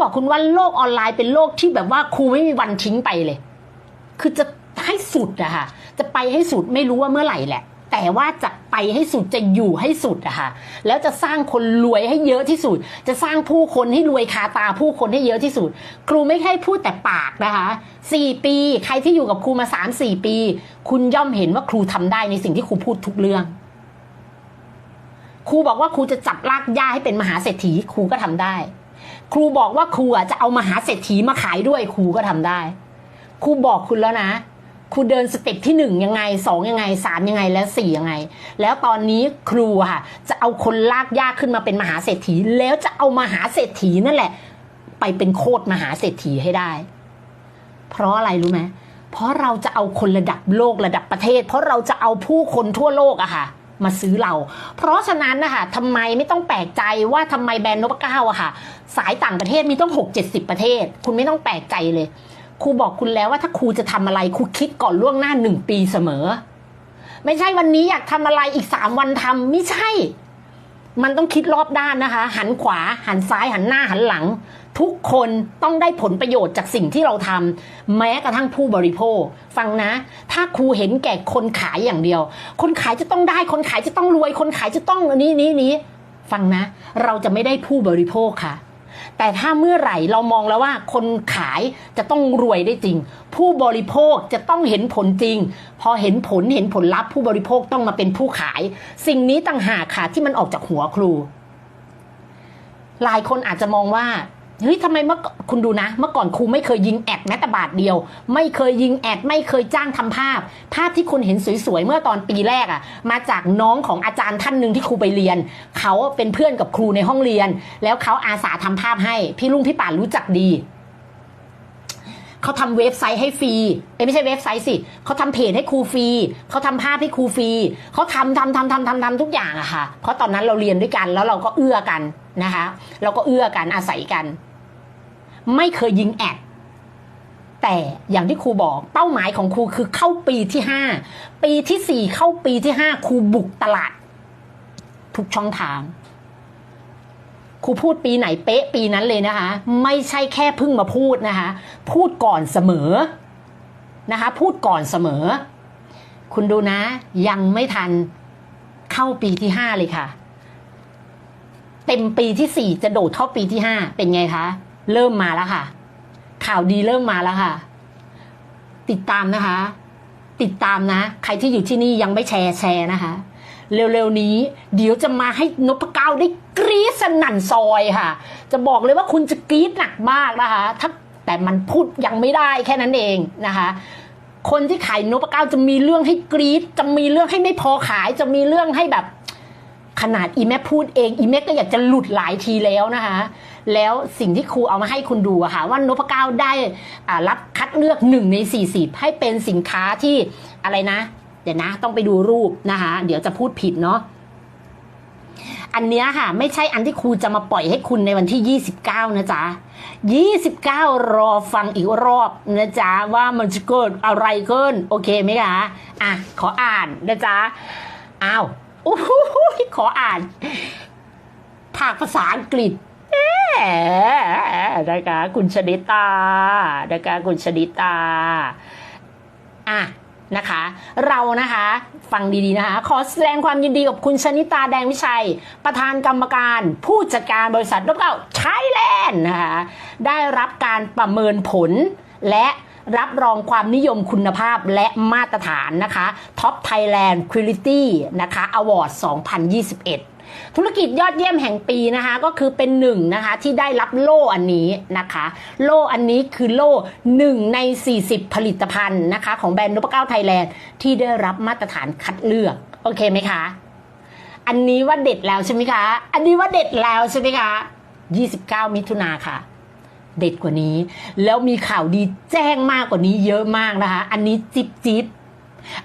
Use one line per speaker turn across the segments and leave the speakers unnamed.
บอกคุณว่าโลกออนไลน์เป็นโลกที่แบบว่าครูไม่มีวันทิ้งไปเลย คือจะให้สุดอะค่ะ จะไปให้สุดไม่รู้ว่าเมื่อไหร่แหละ แต่ว่าจะไปให้สุดจะอยู่ให้สุดอะค่ะ แล้วจะสร้างคนรวยให้เยอะที่สุด จะสร้างผู้คนให้รวยคาตาผู้คนให้เยอะที่สุด ครูไม่ใช่พูดแต่ปากนะคะสี่ปี ใครที่อยู่กับครูมาสามสี่ปี คุณย่อมเห็นว่าครูทำได้ในสิ่งที่ครูพูดทุกเรื่องครูบอกว่าครูจะจับลากย่าให้เป็นมหาเศรษฐีครูก็ทำได้ ครูบอกว่าครูอะจะเอามหาเศรษฐีมาขายด้วยครูก็ทำได้ ครูบอกคุณแล้วนะ ครูเดินสเต็ปที่หนึ่งยังไงสองยังไงสามยังไงและสี่ยังไง แล้วตอนนี้ครูค่ะ จะเอาคนลากยากขึ้นมาเป็นมหาเศรษฐี แล้วจะเอามหาเศรษฐีนั่นแหละ ไปเป็นโคตรมหาเศรษฐีให้ได้ เพราะอะไรรู้ไหมเพราะเราจะเอาคนระดับโลกระดับประเทศ เพราะเราจะเอาผู้คนทั่วโลกอะค่ะ มาซื้อเรา เพราะฉะนั้นนะคะทำไมไม่ต้องแปลกใจว่าทำไมแบรนด์นพเก้าอะค่ะ สายต่างประเทศมีต้องหกเจ็ดสิบประเทศ คุณไม่ต้องแปลกใจเลยครูบอกคุณแล้วว่าถ้าครูจะทำอะไรครูคิดก่อนล่วงหน้าหนึ่งปีเสมอ ไม่ใช่วันนี้อยากทำอะไรอีกสามวันทำไม่ใช่ มันต้องคิดรอบด้านนะคะ หันขวา หันซ้าย หันหน้าหันหลัง ทุกคนต้องได้ผลประโยชน์จากสิ่งที่เราทำแม้กระทั่งผู้บริโภค ฟังนะ ถ้าครูเห็นแก่คนขายอย่างเดียว คนขายจะต้องได้คนขายจะต้องรวย คนขายจะต้องนี้นี้นี้ฟังนะ เราจะไม่ได้ผู้บริโภคค่ะ แต่ถ้าเมื่อไหร่เรามองแล้วว่าคนขายจะต้องรวยได้จริง ผู้บริโภคจะต้องเห็นผลจริง พอเห็นผลเห็นผลลัพธ์ผู้บริโภคต้องมาเป็นผู้ขาย สิ่งนี้ต่างหากค่ะที่มันออกจากหัวครู หลายคนอาจจะมองว่า เฮ้ยทำไมเมื่อคุณดูนะ เมื่อก่อนครูไม่เคยยิงแอดแม้แต่บาทเดียว ไม่เคยยิงแอดไม่เคยจ้างทำภาพ ภาพที่คุณเห็นสวยๆเมื่อตอนปีแรกอะ่ะ มาจากน้องของอาจารย์ท่านหนึ่งที่ครูไปเรียน เขาเป็นเพื่อนกับครูในห้องเรียน แล้วเขาอาสาทำภาพให้ พี่ลุงพี่ป่านรู้จักดีเขาทำเว็บไซต์ให้ฟรีเอ้ยไม่ใช่เว็บไซต์สิเขาทำเพจให้ครูฟรีเขาทำภาพให้ครูฟรีเขาทำทำทำทำทำทำทุกอย่างอะค่ะ เพราะตอนนั้นเราเรียนด้วยกันแล้วเราก็เอื้อกันนะคะ เราก็เอื้อกันอาศัยกัน ไม่เคยยิงแอดแต่อย่างที่ครูบอกเป้าหมายของครูคือเข้าปีที่ห้าปีที่สี่เข้าปีที่ห้าครูบุกตลาด ทุกช่องทางครูพูดปีไหนเป๊ะปีนั้นเลยนะคะ ไม่ใช่แค่เพิ่งมาพูดนะคะ พูดก่อนเสมอนะคะ พูดก่อนเสมอ คุณดูนะ ยังไม่ทันเข้าปีที่ห้าเลยค่ะ เต็มปีที่สี่จะโดดเข้าปีที่ห้าเป็นไงคะ เริ่มมาแล้วค่ะ ข่าวดีเริ่มมาแล้วค่ะ ติดตามนะคะ ติดตามนะ ใครที่อยู่ที่นี่ยังไม่แชร์แชร์นะคะ เร็วๆนี้ เดี๋ยวจะมาให้นพเก้าได้กรี๊ดสนั่นซอยค่ะ จะบอกเลยว่าคุณจะกรี๊ดหนักมากนะคะถ้าแต่มันพูดยังไม่ได้แค่นั้นเองนะคะคนที่ขายนพเก้าจะมีเรื่องให้กรี๊ดจะมีเรื่องให้ไม่พอขาย จะมีเรื่องให้แบบ ขนาดอีแม่พูดเอง อีแม่ก็อยากจะหลุดหลายทีแล้วนะคะ แล้วสิ่งที่ครูเอามาให้คุณดูอะค่ะว่านพเก้าได้อ่ารับคัดเลือกหนึ่งใน40ให้เป็นสินค้าที่อะไรนะ เดี๋ยวนะต้องไปดูรูปนะคะ เดี๋ยวจะพูดผิดเนาะอันเนี้ยค่ะ ไม่ใช่อันที่ครูจะมาปล่อยให้คุณในวันที่ 29 นะจ๊ะ 29 รอฟังอีกรอบนะจ๊ะ ว่ามันจะเกิดอะไรขึ้น โอเคไหมคะอะ ขออ่านนะจ๊ะอ้าวโอ้โหขออ่านภาคภาษาอังกฤษ นะคะคุณชนิตานะคะคุณชนิตาอะนะคะ เรานะคะฟังดีๆนะคะ ขอแสดงความยินดีกับคุณชนิตาแดงวิชัย ประธานกรรมการผู้จัดการบริษัทนกเก้าไทยแลนด์นะคะได้รับการประเมินผลและรับรองความนิยมคุณภาพและมาตรฐานนะคะ Top Thailand Quality นะคะ Award 2021 ธุรกิจยอดเยี่ยมแห่งปีนะคะ ก็คือเป็นหนึ่งนะคะที่ได้รับโล่อันนี้นะคะ โล่อันนี้คือโล่หนึ่งใน 40 ผลิตภัณฑ์นะคะ ของแบรนด์นพเก้าไทยแลนด์ที่ได้รับมาตรฐานคัดเลือก โอเคไหมคะ อันนี้ว่าเด็ดแล้วใช่ไหมคะ อันนี้ว่าเด็ดแล้วใช่ไหมคะ 29 มิถุนาค่ะเด็ดกว่านี้ แล้วมีข่าวดีแจ้งมากกว่านี้เยอะมากนะคะ อันนี้จิบจิบ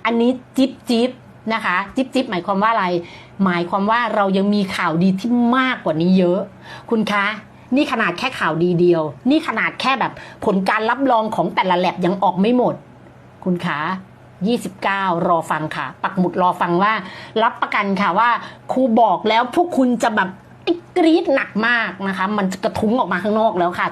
อันนี้จิบจิบนะคะ จิบจิบหมายความว่าอะไร หมายความว่าเรายังมีข่าวดีที่มากกว่านี้เยอะ คุณคะนี่ขนาดแค่ข่าวดีเดียว นี่ขนาดแค่แบบผลการรับรองของแต่ละแลบยังออกไม่หมด คุณคะ29 รอฟังค่ะ ปักหมุดรอฟังว่า รับประกันค่ะว่าครูบอกแล้วพวกคุณจะแบบกรี๊ดหนักมากนะคะ มันจะกระทุ้งออกมาข้างนอกแล้วค่ะ